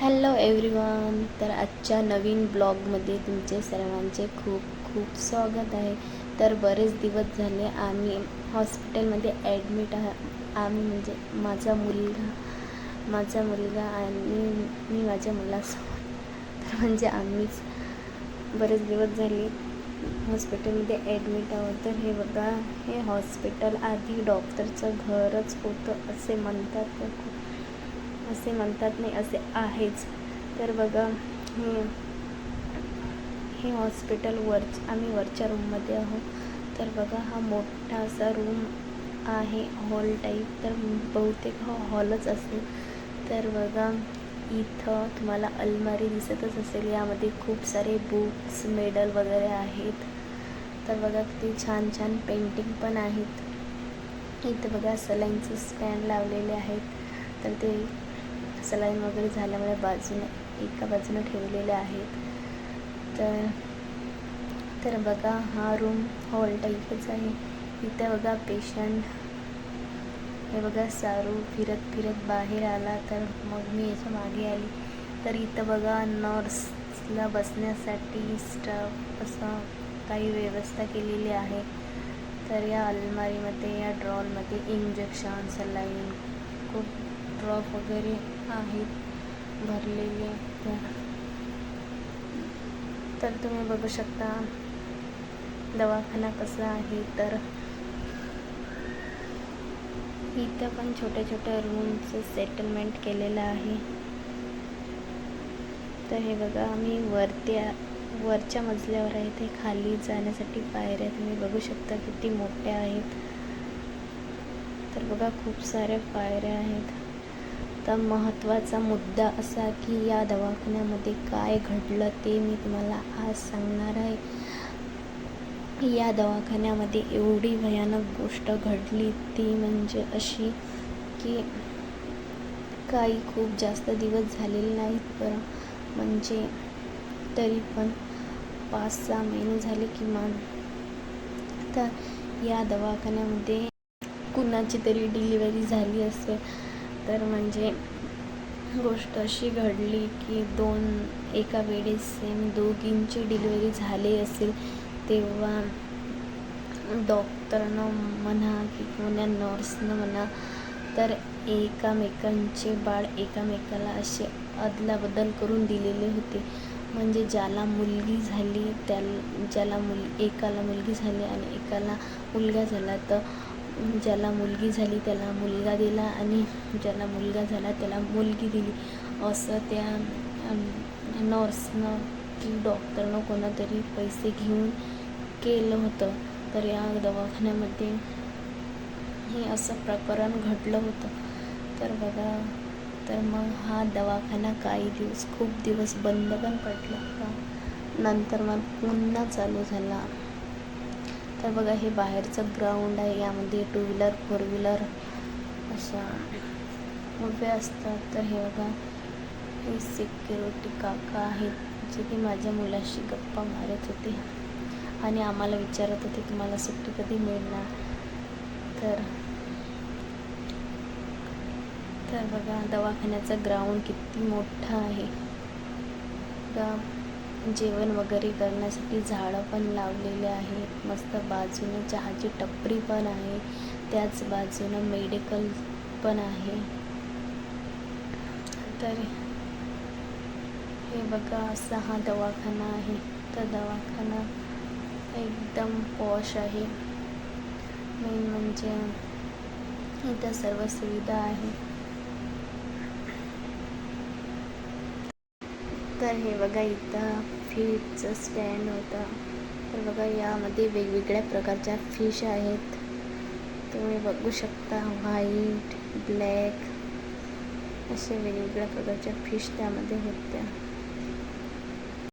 Hello everyone तर आजच्या नवीन ब्लॉगमध्ये तुमचे सर्वांचे खूप खूप स्वागत आहे. तर बरेच दिवस झाले आम्ही हॉस्पिटलमध्ये ॲडमिट आहा आम्ही म्हणजे माझा मुलगा माझा मुलगा आणि मी माझ्या मुलासोबत. तर म्हणजे आम्हीच बरेच दिवस झाले हॉस्पिटलमध्ये ॲडमिट आहोत. तर हे बघा हे हॉस्पिटल आधी डॉक्टरचं घरच होतं असे म्हणतात. तर खूप असे म्हणतात नाही असे आहेच. तर बघा हे हे हॉस्पिटल वर आम्ही वरच्या रूममध्ये आहोत. तर बघा हा मोठा असा रूम आहे हॉल टाईप तर बहुतेक हा हॉलच असेल. तर बघा इथं तुम्हाला अलमारी दिसतच असेल. यामध्ये खूप सारे बुक्स मेडल वगैरे आहेत. तर बघा किती छान छान पेंटिंग पण आहेत. इथं बघा सलाईनचं स्टँड लावलेले आहेत. तर ते सलाईन वगैरे झाल्यामुळे बाजूने एका बाजूने ठेवलेले आहेत. तर तर बघा हा रूम हॉल टाईपच आहे. इथं बघा पेशंट हे बघा सारू फिरत फिरत बाहेर आला तर मग मी याच्या मागे आली. तर इथं बघा नर्सला बसण्यासाठी स्टाफ असं काही व्यवस्था केलेली आहे. तर या अलमारीमध्ये या ड्रॉलमध्ये इंजेक्शन सलाईन खूप ड्रॉप वगैरे आहेत भरलेले तर तर तुम्ही बघू शकता दवाखाना कसा आहे तर. इथं पण छोट्या छोट्या रूमचं सेटलमेंट केलेलं आहे. तर हे बघा आम्ही वरती वरच्या मजल्यावर आहे ते खाली जाण्यासाठी पायऱ्या तुम्ही बघू शकता किती मोठ्या आहेत. तर बघा खूप साऱ्या पायऱ्या आहेत. तर महत्त्वाचा मुद्दा असा की या दवाखान्यामध्ये काय घडलं ते मी तुम्हाला आज सांगणार आहे. या दवाखान्यामध्ये एवढी भयानक गोष्ट घडली ती म्हणजे अशी की काही खूप जास्त दिवस झालेले नाहीत बरं. म्हणजे तरी पण पाच सहा महिने झाले किमान. तर या दवाखान्यामध्ये कुणाची तरी डिलिव्हरी झाली असेल. तर म्हणजे गोष्ट अशी घडली की दोन एका वेळेस सेम दोघींची डिलिव्हरी झाली असेल तेव्हा डॉक्टरनं म्हणा की कोण्या नर्सनं म्हणा तर एकामेकांचे बाळ एकामेकाला असे अदलाबदल करून दिलेले होते. म्हणजे ज्याला मुलगी झाली त्या ज्याला मुल एकाला मुलगी झाली आणि एकाला मुलगा झाला तर ज्याला मुलगी झाली त्याला मुलगा दिला आणि ज्याला मुलगा झाला त्याला मुलगी दिली. असं त्या नर्सनं की डॉक्टरनं कोणातरी पैसे घेऊन केलं होतं. तर या दवाखान्यामध्ये हे असं प्रकरण घडलं होतं. तर बघा तर मग हा दवाखाना काही दिवस खूप दिवस बंद पण पडला. होता नंतर मग पुन्हा चालू झाला. तर बघा हे बाहेरचं ग्राउंड आहे. यामध्ये टू व्हीलर फोर व्हीलर अशा उभे असतात. तर हे बघा हे सिक्युरिटी काका आहेत जे की माझ्या मुलाशी गप्पा मारत होते आणि आम्हाला विचारत होते की मला सुट्टी कधी मिळणार? तर तर बघा दवाखान्याचं ग्राउंड किती मोठा आहे. जेवण वगैरे करण्यासाठी झाडं पण लावलेले आहेत. मस्त बाजूने चहाची टपरी पण आहे. त्याच बाजूनं मेडिकल पण आहे. तर हे बघा असा हा दवाखाना आहे. तर दवाखाना एकदम पॉश आहे. मेन म्हणजे इथं सर्व सुविधा आहे. तर हे बघा इथं फिशचं स्टँड होता. तर बघा यामध्ये वेगवेगळ्या प्रकारच्या फिश आहेत. तुम्ही बघू शकता व्हाईट ब्लॅक असे वेगवेगळ्या प्रकारच्या फिश त्यामध्ये होत्या.